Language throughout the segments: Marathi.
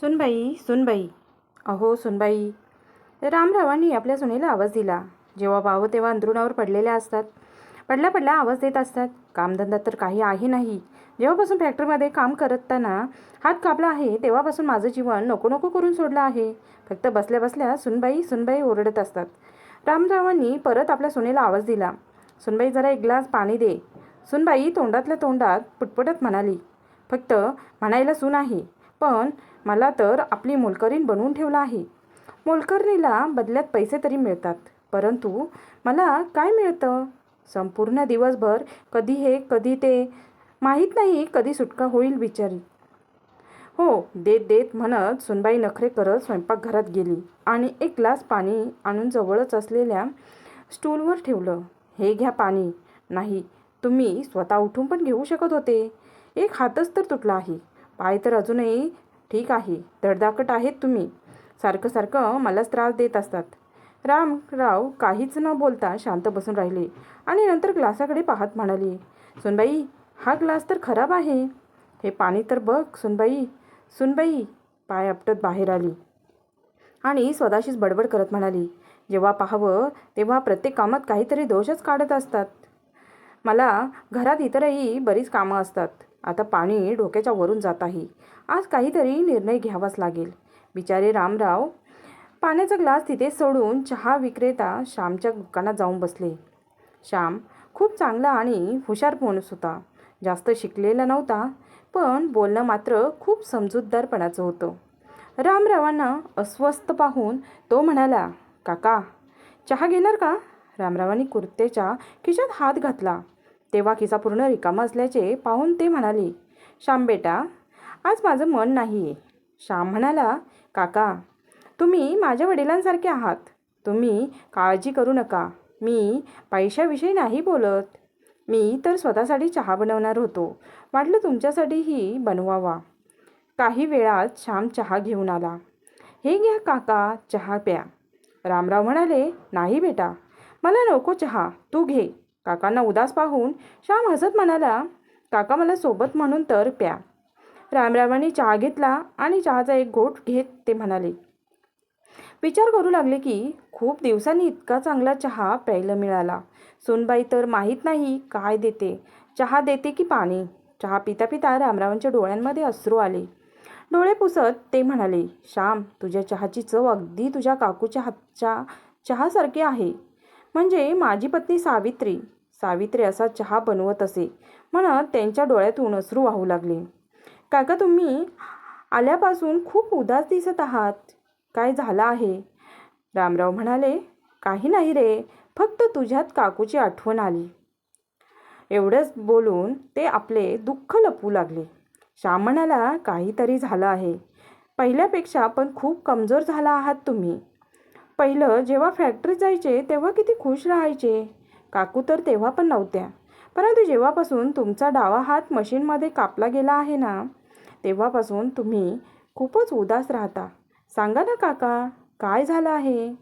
सुनबाई सुनबाई. अहो सुनबाई. रामरावांनी आपल्या सुनेला आवाज दिला. जेव्हा पाहावं तेव्हा अंथरुणावर पडलेल्या असतात. पडल्या पडल्या आवाज देत असतात. कामधंदा तर काही आहे नाही. जेव्हापासून फॅक्टरीमध्ये काम करताना हात कापला आहे तेव्हापासून माझं जीवन नको नको करून सोडलं आहे. फक्त बसल्या बसल्या सुनबाई सुनबाई ओरडत असतात. रामरावांनी परत आपल्या सुनेला आवाज दिला. सुनबाई जरा एक ग्लास पाणी दे. सुनबाई तोंडातल्या तोंडात पुटपुटत म्हणाली फक्त म्हणायला सून आहे. पण मला तर आपली मोलकरीण बनवून ठेवलं आहे. मोलकरणीला बदल्यात पैसे तरी मिळतात. परंतु मला काय मिळतं? संपूर्ण दिवसभर कधी हे कधी ते. माहीत नाही कधी सुटका होईल बिचारी. हो देत देत म्हणत सुनबाई नखरे करत स्वयंपाकघरात गेली आणि एक ग्लास पाणी आणून जवळच असलेल्या स्टूलवर ठेवलं. हे घ्या पाणी. नाही तुम्ही स्वतः उठून पण घेऊ शकत होते. एक हातच तर तुटला आहे. पाय तर अजूनही ठीक आहे. धडधाकट आहेत तुम्ही. सारखं सारखं मलाच त्रास देत असतात. रामराव काहीच न बोलता शांत बसून राहिले आणि नंतर ग्लासाकडे पाहत म्हणाले सुनबाई हा ग्लास तर खराब आहे. हे पाणी तर बघ सुनबाई सुनबाई. पाय आपटत बाहेर आली. आणि स्वतःशीच बडबड करत म्हणाली जेव्हा पाहावं तेव्हा प्रत्येक कामात काहीतरी दोषच काढत असतात. मला घरात इतरही बरीच कामं असतात. आता पाणी डोक्याच्या वरून जात आहे. आज काहीतरी निर्णय घ्यावाच लागेल. बिचारे रामराव पाण्याचा ग्लास तिथे सोडून चहा विक्रेता श्यामच्या दुकानात जाऊन बसले. श्याम खूप चांगला आणि हुशार माणूस होता. जास्त शिकलेला नव्हता पण बोलणं मात्र खूप समजूतदारपणाचं होतं. रामरावांना अस्वस्थ पाहून तो म्हणाला काका चहा घेणार का? रामरावांनी कुर्तेच्या खिशात हात घातला. तेव्हा खिसा पूर्ण रिकामा असल्याचे पाहून ते म्हणाले श्याम बेटा आज माझं मन नाही आहे श्याम म्हणाला काका तुम्ही माझ्या वडिलांसारखे आहात. तुम्ही काळजी करू नका. मी पैशाविषयी नाही बोलत. मी तर स्वतःसाठी चहा बनवणार होतो. वाटलं तुमच्यासाठीही बनवावा. काही वेळात श्याम चहा घेऊन आला. हे घ्या काका चहा प्या. रामराव म्हणाले नाही बेटा मला नको चहा. तू घे. काकांना उदास पाहून श्याम हसत म्हणाला काका मला सोबत म्हणून तर प्या. रामरावांनी चहा घेतला आणि चहाचा एक घोट घेत ते म्हणाले विचार करू लागले की खूप दिवसांनी इतका चांगला चहा प्यायला मिळाला. सोनबाई तर माहीत नाही काय देते. चहा देते की पाणी? चहा पिता पिता रामरावांच्या डोळ्यांमध्ये अश्रू आले. डोळे पुसत ते म्हणाले श्याम तुझ्या चहाची चव अगदी तुझ्या काकूच्या हातच्या चहासारखी आहे. म्हणजे माझी पत्नी सावित्री सावित्री असा चहा बनवत असे. म्हणत त्यांच्या डोळ्यातून अश्रू वाहू लागले. काका तुम्ही आल्यापासून खूप उदास दिसत आहात. काय झालं आहे? रामराव म्हणाले काही नाही रे. फक्त तुझ्यात काकूची आठवण आली. एवढंच बोलून ते आपले दुःख लपवू लागले. श्याम म्हणाला काहीतरी झालं आहे. पहिल्यापेक्षा पण खूप कमजोर झाला आहात तुम्ही. पहिलं जेव्हा फॅक्टरीत जायचे तेव्हा किती खुश राहायचे. काकू तर तेव्हा पण नव्हत्या. परंतु जेव्हापासून तुमचा डावा हात मशीनमध्ये कापला गेला आहे ना तेव्हापासून तुम्ही खूपच उदास राहता. सांगा ना काका काय झालं आहे?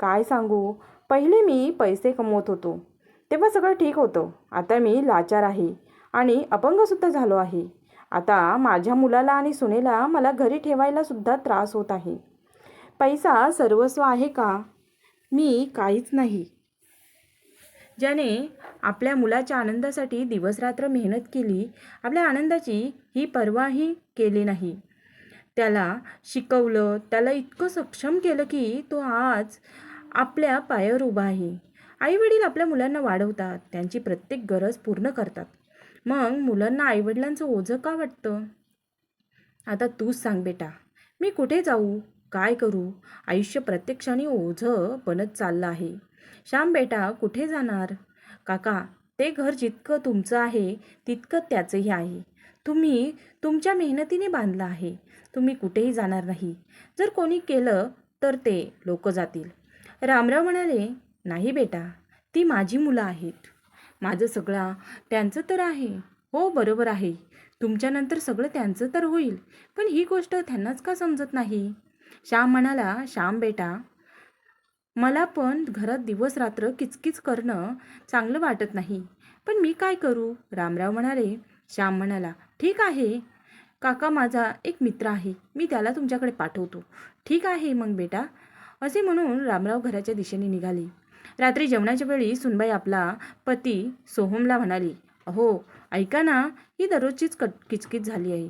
काय सांगू? पहिले मी पैसे कमवत होतो. तेव्हा सगळं ठीक होतं. आता मी लाचार आहे आणि अपंगसुद्धा झालो आहे. आता माझ्या मुलाला आणि सुनेला मला घरी ठेवायलासुद्धा त्रास होत आहे. पैसा सर्वस्व आहे का? मी काहीच नाही. ज्याने आपल्या मुलाच्या आनंदासाठी दिवसरात्र मेहनत केली आपल्या आनंदाची ही पर्वाही केली नाही. त्याला शिकवलं त्याला इतकं सक्षम केलं की तो आज आपल्या पायावर उभा आहे. आईवडील आपल्या मुलांना वाढवतात त्यांची प्रत्येक गरज पूर्ण करतात. मग मुलांना आईवडिलांचं ओझं का वाटतं? आता तूच सांग बेटा मी कुठे जाऊ? काय करू? आयुष्य प्रत्यक्षाने ओझं बनत चाललं आहे. श्याम बेटा कुठे जाणार? काका ते घर जितकं तुमचं आहे तितकं त्याचंही आहे. तुम्ही तुमच्या मेहनतीने बांधलं आहे. तुम्ही कुठेही जाणार नाही. जर कोणी केलं तर ते लोक जातील. रामराव म्हणाले नाही बेटा ती माझी मुलं आहेत. माझं सगळं त्यांचं तर आहे. हो बरोबर आहे. तुमच्यानंतर सगळं त्यांचं तर होईल. पण ही गोष्ट त्यांनाच का समजत नाही? श्याम म्हणाला श्याम बेटा मला पण घरात दिवस रात्र किचकिच करणं चांगलं वाटत नाही. पण मी काय करू? रामराव म्हणाले श्याम म्हणाला ठीक आहे. काका माझा एक मित्र आहे. मी त्याला तुमच्याकडे पाठवतो. ठीक आहे मग बेटा. असे म्हणून रामराव घराच्या दिशेने निघाले. रात्री जेवणाच्या वेळी सुनबाई आपला पती सोहमला म्हणाली अहो ऐका ना ही दररोजचीच कट किचकिच झाली आहे.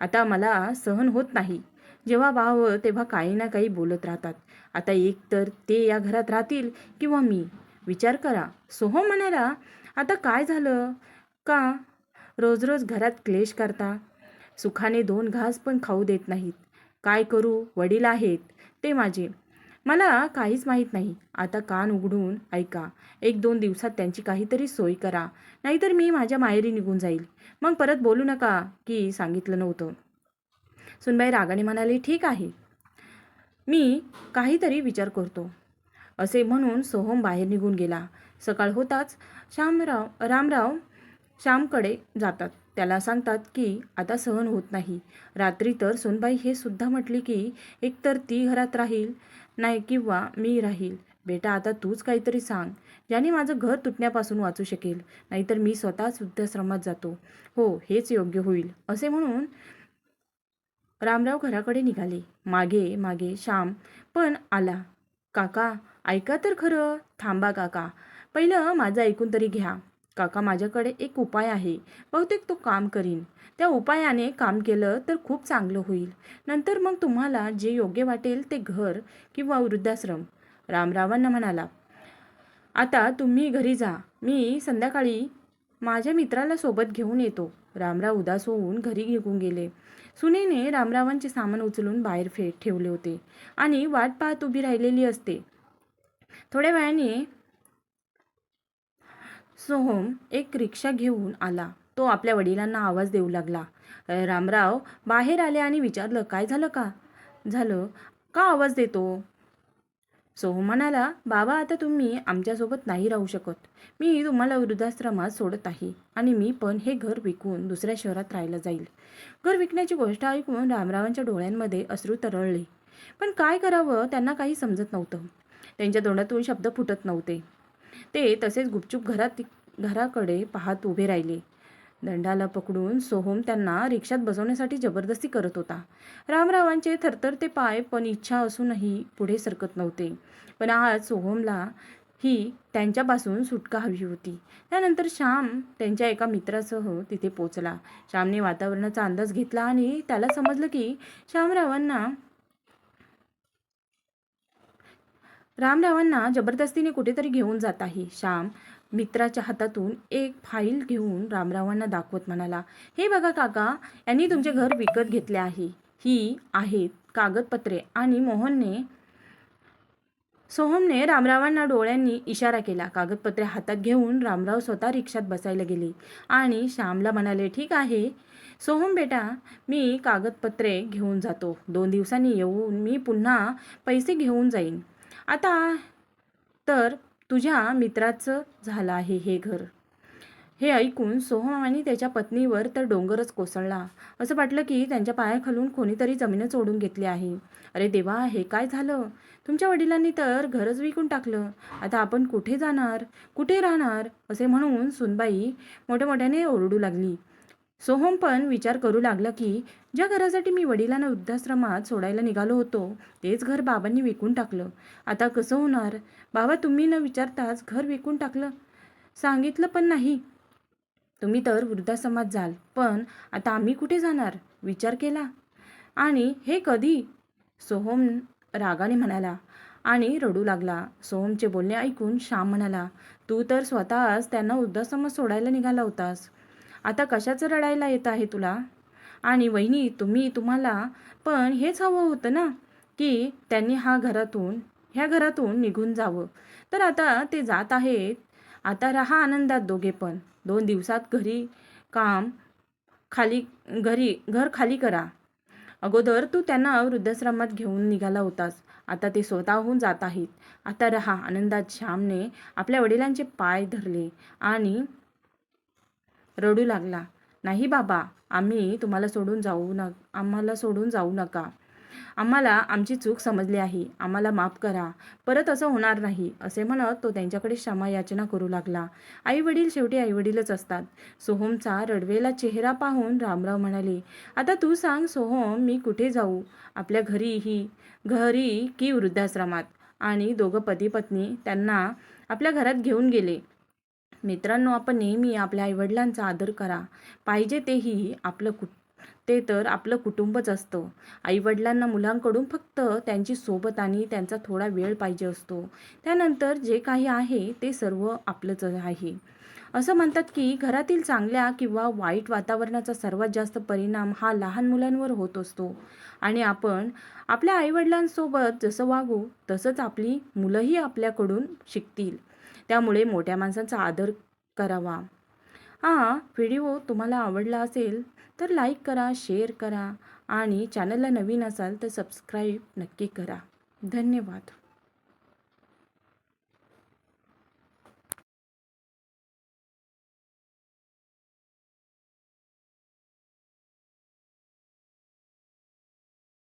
आता मला सहन होत नाही. जेव्हा पाहावं तेव्हा काही ना काही बोलत राहतात. आता एक तर ते या घरात राहतील किंवा मी? विचार करा. सोहो म्हणाला आता काय झालं? का रोज रोज घरात क्लेश करता? सुखाने दोन घास पण खाऊ देत नाहीत. काय करू? वडील आहेत ते माझे. मला काहीच माहीत नाही. आता कान उघडून ऐका. एक दोन दिवसात त्यांची काहीतरी सोय करा. नाहीतर मी माझ्या माहेरी निघून जाईल. मग परत बोलू नका की सांगितलं नव्हतं. सुनबाई रागाने म्हणाली ठीक आहे. मी काहीतरी विचार करतो. असे म्हणून सोहम बाहेर निघून गेला. सकाळ होताच श्यामराव रामराव श्यामकडे जातात. त्याला सांगतात की आता सहन होत नाही. रात्री तर सोनबाई हे सुद्धा म्हटली की एकतर ती घरात राहील नाही किंवा मी राहील. बेटा आता तूच काहीतरी सांग. ज्याने माझं घर तुटण्यापासून वाचू शकेल नाहीतर मी स्वतःच वृद्धाश्रमात जातो. हो हेच योग्य होईल. असे म्हणून रामराव घराकडे निघाले. मागे मागे श्याम. पण आला. काका ऐका तर खरं. थांबा काका. पहिलं माझं ऐकून तरी घ्या. काका माझ्याकडे एक उपाय आहे. बहुतेक तो काम करीन. त्या उपायाने काम केलं तर खूप चांगलं होईल. नंतर मग तुम्हाला जे योग्य वाटेल ते घर किंवा वृद्धाश्रम. रामरावांना म्हणाला. आता तुम्ही घरी जा. मी संध्याकाळी माझ्या मित्राला सोबत घेऊन येतो. रामराव उदास होऊन घरी निघून गेले. सुनेने रामरावांचे सामान उचलून बाहेर फे ठेवले होते आणि वाट पाहत उभी राहिलेली असते. थोड्या वेळाने सोहम एक रिक्षा घेऊन आला. तो आपल्या वडिलांना आवाज देऊ लागला. रामराव बाहेर आले आणि विचारलं काय झालं का? झालं. का आवाज देतो? सोहम म्हणाला बाबा आता तुम्ही आमच्यासोबत नाही राहू शकत. मी तुम्हाला वृद्धाश्रमात सोडत आहे आणि मी पण हे घर विकून दुसऱ्या शहरात राहायला जाईल. घर विकण्याची गोष्ट ऐकून रामरावांच्या डोळ्यांमध्ये अश्रू तरळले. पण काय करावं त्यांना काही समजत नव्हतं. त्यांच्या तोंडातून शब्द फुटत नव्हते. ते तसेच गुपचूप घरात घराकडे पाहत उभे राहिले. दंडाला पकडून सोहम त्यांना रिक्षात बसवण्यासाठी जबरदस्ती करत होता. रामरावांचे थरथरते पाय पण इच्छा असूनही पुढे सरकत नव्हते. पण आज सोहमला ही त्यांच्यापासून सुटका हवी होती. त्यानंतर श्याम त्यांच्या एका मित्रासह तिथे पोचला श्यामने वातावरणाचा अंदाज घेतला आणि त्याला समजलं की श्यामरावांना रामरावांना जबरदस्तीने कुठेतरी घेऊन जात आहे. श्याम मित्राच्या हातातून एक फाईल घेऊन रामरावांना दाखवत म्हणाला हे बघा काका यांनी तुमचे घर विकत घेतले आहे. ही आहेत कागदपत्रे आणि मोहनने सोहमने रामरावांना डोळ्यांनी इशारा केला. कागदपत्रे हातात घेऊन रामराव स्वतः रिक्षात बसायला गेले आणि श्यामला म्हणाले ठीक आहे. सोहम बेटा मी कागदपत्रे घेऊन जातो. दोन दिवसांनी येऊन मी पुन्हा पैसे घेऊन जाईन. आता तर तुझ्या मित्राचं झालं आहे हे घर. हे ऐकून सोहम त्याच्या पत्नीवर तर डोंगरच कोसळला. असं वाटलं की त्यांच्या पायाखालून कोणीतरी जमीनच ओढून घेतली आहे. अरे देवा हे काय झालं? तुमच्या वडिलांनी तर घरच विकून टाकलं. आता आपण कुठे जाणार? कुठे राहणार? असे म्हणून सुनबाई मोठ्या मोठ्याने ओरडू लागली. सोहम पण विचार करू लागला की ज्या घरासाठी मी वडिलांना वृद्धाश्रमात सोडायला निघालो होतो तेच घर बाबांनी विकून टाकलं. आता कसं होणार? बाबा तुम्ही न विचारताच घर विकून टाकलं. सांगितलं पण नाही. तुम्ही तर वृद्धाश्रमात जाल पण आता आम्ही कुठे जाणार? विचार केला. आणि हे कधी? सोहम रागाने म्हणाला आणि रडू लागला. सोहमचे बोलणे ऐकून श्याम म्हणाला तू तर स्वतःच त्यांना वृद्धाश्रमात सोडायला निघाला होतास. आता कशाचं रडायला येत आहे तुला? आणि वहिनी तुम्ही तुम्हाला पण हेच हवं होतं ना की त्यांनी हा घरातून ह्या घरातून निघून जावं. तर आता ते जात आहेत. आता राहा आनंदात दोघे पण. दोन दिवसात घरी काम खाली घरी घर खाली करा. अगोदर तू त्यांना वृद्धाश्रमात घेऊन निघाला होतास. आता ते स्वतःहून जात आहेत. आता रहा आनंदात श्यामने आपल्या वडिलांचे पाय धरले आणि रडू लागला. नाही बाबा आम्ही तुम्हाला सोडून जाऊ न आम्हाला सोडून जाऊ नका. आम्हाला आमची चूक समजली आहे. आम्हाला माफ करा. परत असं होणार नाही असे म्हणत तो त्यांच्याकडे क्षमा याचना करू लागला. आई वडील शेवटी आईवडीलच असतात. सोहमचा रडवेला चेहरा पाहून रामराव म्हणाले आता तू सांग सोहम मी कुठे जाऊ? आपल्या घरीही घरी की वृद्धाश्रमात? आणि दोघं पती पत्नी त्यांना आपल्या घरात घेऊन गेले. मित्रांनो आपण नेहमी आपल्या आईवडिलांचा आदर करा. पाहिजे तेही आपलं कुट ते तर आपलं कुटुंबच असतं. आईवडिलांना मुलांकडून फक्त त्यांची सोबत आणि त्यांचा थोडा वेळ पाहिजे असतो. त्यानंतर जे काही आहे ते सर्व आपलंच आहे. असं म्हणतात की घरातील चांगल्या किंवा वाईट वातावरणाचा सर्वात जास्त परिणाम हा लहान मुलांवर होत असतो. आणि आपण आपल्या आईवडिलांसोबत जसं वागू तसंच आपली मुलंही आपल्याकडून शिकतील. त्यामुळे मोठ्या माणसांचा आदर करावा. हा व्हिडिओ तुम्हाला आवडला असेल तर लाईक करा शेअर करा आणि चॅनलला नवीन असाल तर सबस्क्राईब नक्की करा. धन्यवाद.